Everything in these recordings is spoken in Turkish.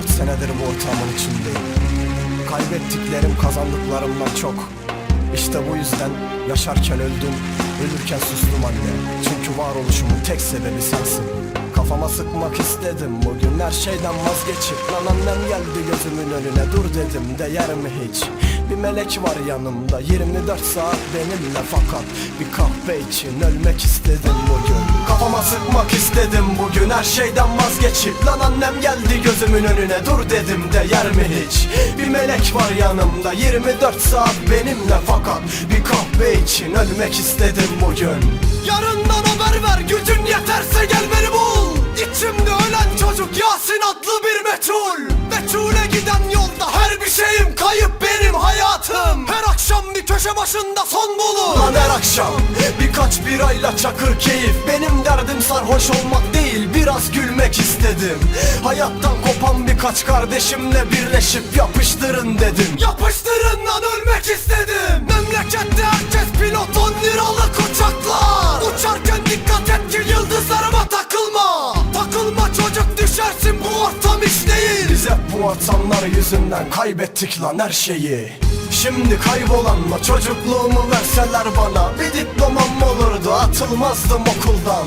Dört senedir bu ortamın içindeyim. Kaybettiklerim kazandıklarımdan çok. İşte bu yüzden yaşarken öldüm Ölürken sustum anne. Çünkü varoluşumun tek sebebi sensin Kafama sıkmak istedim. Bugün her şeyden vazgeçip Lan annem geldi gözümün önüne. Dur dedim değer mi hiç? Bir melek var yanımda 24 saat benimle. Fakat Bir kahve için ölmek istedim bugün. Kafama sıkmak istedim bugün. Her şeyden vazgeçip Lan annem geldi gözümün önüne. Dur dedim değer mi hiç? Bir melek var yanımda 24 saat benimle. Fakat Bir kahve için ölmek istedim bugün. Yarından haber ver gücün yeterse gel beni bul çocuk Yasin adlı bir meçhul. Meçhule giden yolda her bir şeyim kayıp benim hayatım. Her akşam bir köşe başında son bulur. Lan her akşam birkaç birayla çakır keyif. Benim derdim sarhoş olmak değil biraz gülmek istedim. Hayattan kopan birkaç kardeşimle birleşip yapıştırın dedim. Yapıştırın lan ölmek istedim. Memlekette herkes pilot 10 liralık Biz hep bu ortamlar yüzünden kaybettik lan her şeyi. Şimdi kaybolanma çocukluğumu verseler bana Bir diplomam olurdu atılmazdım okuldan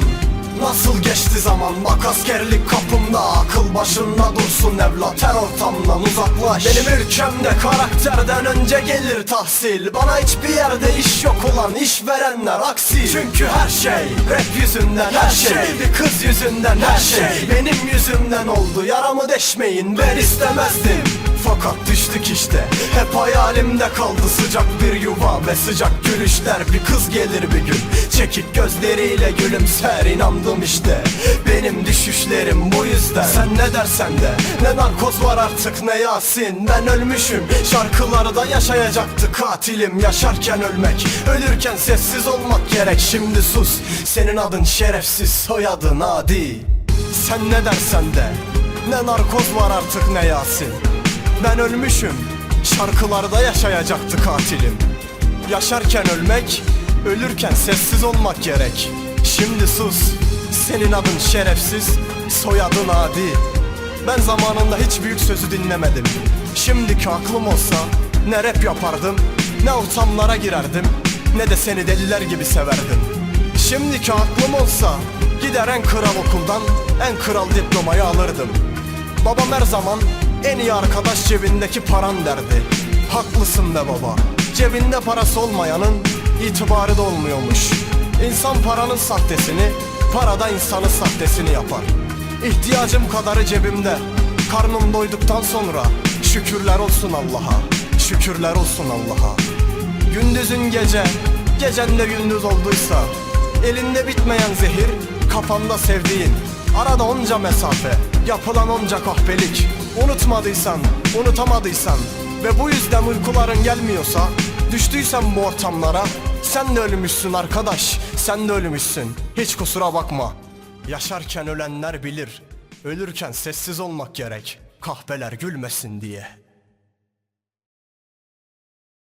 Nasıl geçti zaman? Bak askerlik kapımda. Akıl başında dursun evlat her ortamdan uzaklaş. Benim ülkemde karakterden önce gelir tahsil. Bana hiçbir yerde iş yok olan işverenler aksi Çünkü her şey rap yüzünden her şey. Bir kız yüzünden her şey Benim yüzümden oldu. Yaramı deşmeyin ben istemezdim fakat düştük işte. Hep hayalimde kaldı sıcak bir yuva Ve sıcak gülüşler. Bir kız gelir bir gün Çekik gözleriyle gülümser. İnandım işte Benim düşüşlerim bu yüzden. Sen ne dersen de ne narkoz var artık ne Yasin. Ben ölmüşüm şarkılarda yaşayacaktı katilim. Yaşarken ölmek ölürken sessiz olmak gerek. Şimdi sus senin adın şerefsiz soyadın adi. Sen ne dersen de ne narkoz var artık ne Yasin ben ölmüşüm. Şarkılarda yaşayacaktı katilim. Yaşarken ölmek Ölürken sessiz olmak gerek. Şimdi sus Senin adın şerefsiz Soyadın adi. Ben zamanında hiç büyük sözü dinlemedim. Şimdiki aklım olsa Ne rap yapardım Ne ortamlara girerdim Ne de seni deliler gibi severdim. Şimdiki aklım olsa Gider en kral okuldan En kral diplomayı alırdım. Babam her zaman en iyi arkadaş cebindeki paran derdi. Haklısın be baba. Cebinde parası olmayanın itibarı da olmuyormuş. İnsan paranın sahtesini Parada insanın sahtesini yapar. İhtiyacım kadarı cebimde. Karnım doyduktan sonra Şükürler olsun Allah'a. Şükürler olsun Allah'a. Gündüzün gece Gecen de gündüz olduysa Elinde bitmeyen zehir Kafanda sevdiğin Arada onca mesafe Yapılan onca kahpelik Unutmadıysan, unutamadıysan Ve bu yüzden uykuların gelmiyorsa Düştüysen bu ortamlara Sen de ölmüşsün arkadaş Sen de ölmüşsün. Hiç kusura bakma. Yaşarken ölenler bilir Ölürken sessiz olmak gerek Kahpeler gülmesin diye